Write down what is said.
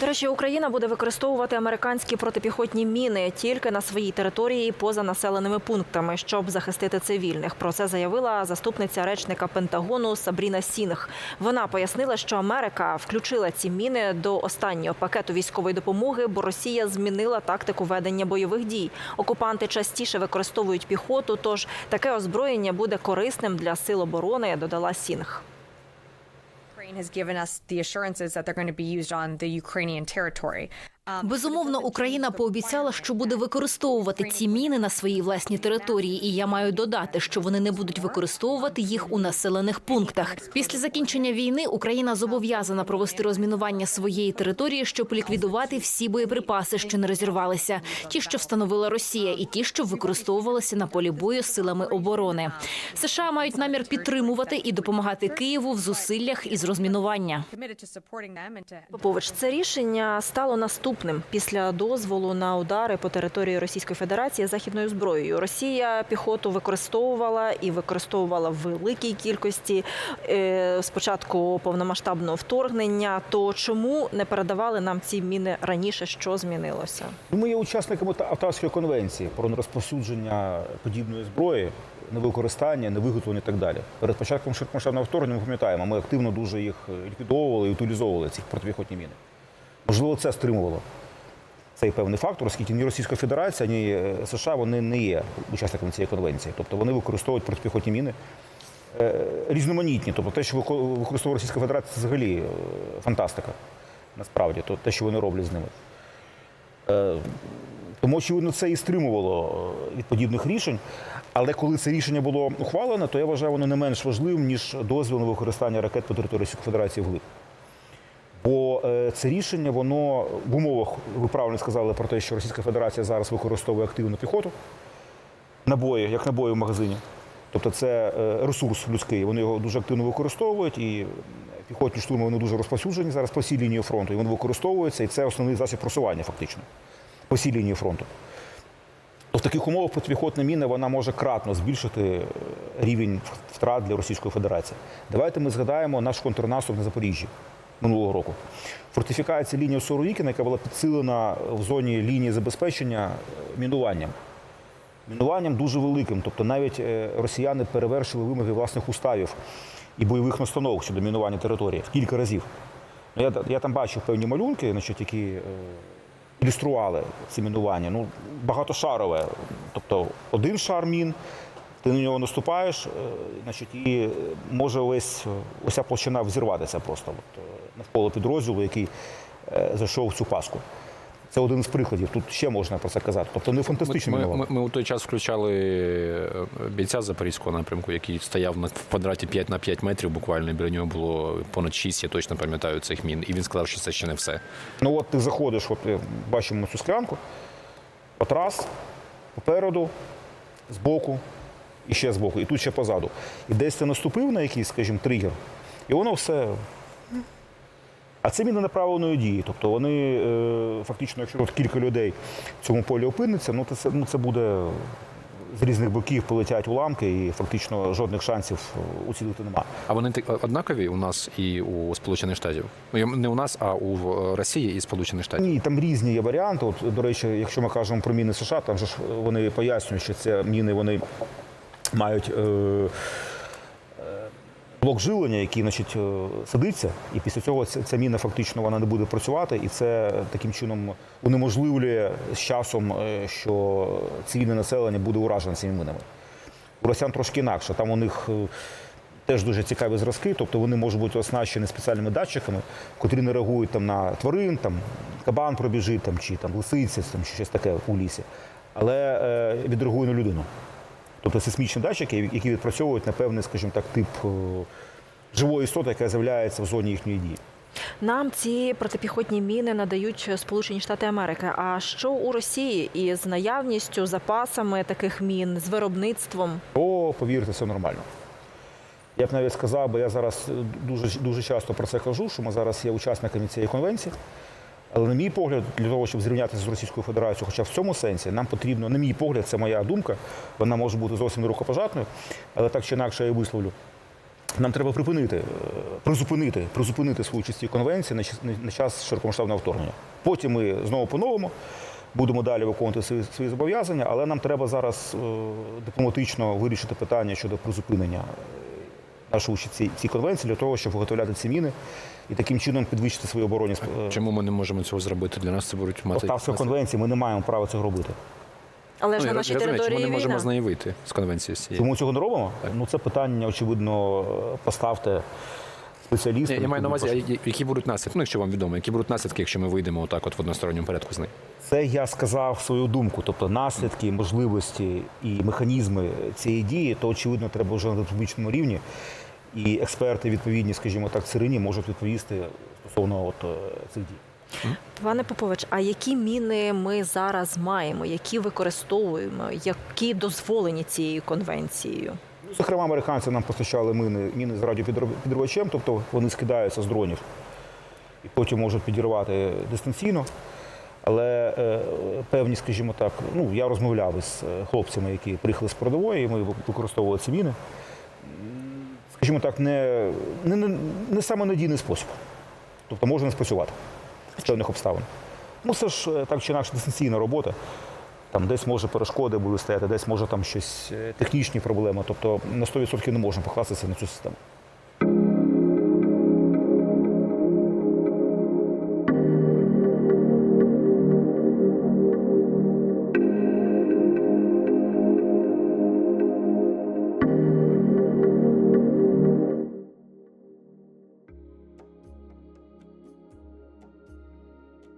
До речі, Україна буде використовувати американські протипіхотні міни тільки на своїй території і поза населеними пунктами, щоб захистити цивільних. Про це заявила заступниця речника Пентагону Сабріна Сінг. Вона пояснила, що Америка включила ці міни до останнього пакету військової допомоги, бо Росія змінила тактику ведення бойових дій. Окупанти частіше використовують піхоту, тож таке озброєння буде корисним для сил оборони. Додала Сінг. Ukraine has given us the assurances that they're going to be used on the Ukrainian territory. Безумовно, Україна пообіцяла, що буде використовувати ці міни на своїй власній території, і я маю додати, що вони не будуть використовувати їх у населених пунктах. Після закінчення війни Україна зобов'язана провести розмінування своєї території, щоб ліквідувати всі боєприпаси, що не розірвалися, ті, що встановила Росія, і ті, що використовувалися на полі бою силами оборони. США мають намір підтримувати і допомагати Києву в зусиллях із розмінування. Попович, це рішення стало наступним після дозволу на удари по території Російської Федерації західною зброєю. Росія піхоту використовувала і використовувала в великій кількості е, спочатку повномасштабного вторгнення. То чому не передавали нам ці міни раніше? Що змінилося? Ми є учасниками Та- Автарської конвенції про нерозповсюдження подібної зброї, невикористання, невиготовлення і так далі. Перед початком широкомасштабного вторгнення ми пам'ятаємо, ми активно дуже їх ліквідовували і утилізовували ці протипіхотні міни. Можливо, це стримувало цей певний фактор, оскільки ні Російська Федерація, ні е, США вони не є учасниками цієї конвенції. Тобто вони використовують протипіхотні міни е, різноманітні. Тобто те, що використовує Російська Федерація, це взагалі е, фантастика. Насправді, то те, що вони роблять з ними. Тому, очевидно, це і стримувало від подібних рішень. Але коли це рішення було ухвалене, то я вважаю, воно не менш важливим, ніж дозвіл на використання ракет по території Російської Федерації вглиб. Бо е, це рішення, воно в умовах, ви правильно сказали про те, що Російська Федерація зараз використовує активну піхоту, набої, як набої в магазині. Тобто це е, ресурс людський, вони його дуже активно використовують, і піхотні штурми вони дуже розповсюджені зараз по всій лінії фронту, і вони використовуються, і це основний засіб просування фактично по всій лінії фронту. То в таких умовах протипіхотна міна вона може кратно збільшити е, рівень втрат для Російської Федерації. Давайте ми згадаємо наш контрнаступ на Запоріжжі минулого року. Фортифікація лінії Суровікіна, яка була підсилена в зоні лінії забезпечення е, мінуванням. Мінуванням дуже великим. Тобто навіть е, росіяни перевершили вимоги власних уставів і бойових настановок щодо мінування території в кілька разів. Ну, Я, я там бачив певні малюнки, значить, які е, ілюстрували це мінування. Ну, багатошарове. Тобто один шар мін, ти на нього наступаєш, значить, і може ось уся площина взірватися просто от, навколо підрозділу, який е, зайшов в цю паску. Це один з прикладів. Тут ще можна про це казати. Тобто не фантастично Ми, ми, мінування. ми у той час включали е, бійця запорізького напрямку, який стояв на в квадраті 5 на 5 метрів. Буквально біля нього було понад 6, я точно пам'ятаю цих мін. І він сказав, що це ще не все. Ну от ти заходиш, от е, бачимо цю склянку, от раз, попереду, збоку і ще збоку, і тут ще позаду. І десь ти наступив на якийсь, скажімо, тригер, і воно все. А це міни направленої дії. Тобто вони е, фактично, якщо от кілька людей в цьому полі опиниться, ну це, ну, це буде з різних боків полетять уламки, і фактично жодних шансів е, уцілити немає. А вони однакові у нас і у Сполучених Штатів. Ну, Не у нас, а у е, Росії і Сполучених Штатів. Ні, там різні є варіанти. От, до речі, якщо ми кажемо про міни США, там же ж вони пояснюють, що це міни вони мають е, блок жилення, який значить, е, садиться, і після цього ця, міна фактично вона не буде працювати, і це таким чином унеможливлює з часом, е, що цивільне населення буде уражене цими минами. У росіян трошки інакше. Там у них е, теж дуже цікаві зразки, тобто вони можуть бути оснащені спеціальними датчиками, котрі не реагують там, на тварин, там, кабан пробіжить там, чи там, лисиця, там, чи щось таке у лісі, але е, відреагує на людину. Тобто сейсмічні датчики, які відпрацьовують на певний, скажімо так, тип е, живої істоти, яка з'являється в зоні їхньої дії. Нам ці протипіхотні міни надають Сполучені Штати Америки. А що у Росії із наявністю, запасами таких мін, з виробництвом? О, повірте, все нормально. Я б навіть сказав, бо я зараз дуже, дуже часто про це кажу, що ми зараз є учасниками цієї конвенції. Але, на мій погляд, для того, щоб зрівнятися з Російською Федерацією, хоча в цьому сенсі нам потрібно, на мій погляд, це моя думка, вона може бути зовсім рукопожатною, але так чи інакше я її висловлю. Нам треба припинити, е, призупинити, призупинити свою часті конвенції на час, широкомасштабного вторгнення. Потім ми знову поновимо, будемо далі виконувати свої, свої зобов'язання, але нам треба зараз е, дипломатично вирішити питання щодо призупинення е, нашої участі цій конвенції для того, щоб виготовляти ці міни і таким чином підвищити свої оборонні е, Чому ми не можемо цього зробити? Для нас це будуть мати Полтавської конвенції. Ми не маємо права цього робити. Але ж Ну, на нашій території ми не можемо з неї вийти з конвенції з цієї. Чому цього не робимо? Ну це питання, очевидно, е, поставте спеціалістам. Я, я маю на увазі, а які будуть наслідки, ну, якщо вам відомо, які будуть наслідки, якщо ми вийдемо отак от в односторонньому порядку з неї? Це я сказав свою думку, тобто наслідки, можливості і механізми цієї дії, то очевидно треба вже на публічному рівні. І експерти відповідні, скажімо так, цирині можуть відповісти стосовно от е, цих дій. Пане Попович, а які міни ми зараз маємо, які використовуємо, які дозволені цією конвенцією? Ну, Зокрема, американці нам постачали міни, міни з радіопідривачем, тобто вони скидаються з дронів і потім можуть підірвати дистанційно. Але е, певні, скажімо так, ну я розмовляв із е, хлопцями, які приїхали з передової, і ми використовували ці міни. Скажімо так, не, не, не, не саме надійний спосіб. Тобто може не спрацювати з певних обставин. Ну, це ж е, так чи інакше дистанційна робота. Там десь може перешкоди будуть стояти, десь може там щось е, технічні проблеми. Тобто на 100% не можна покластися на цю систему.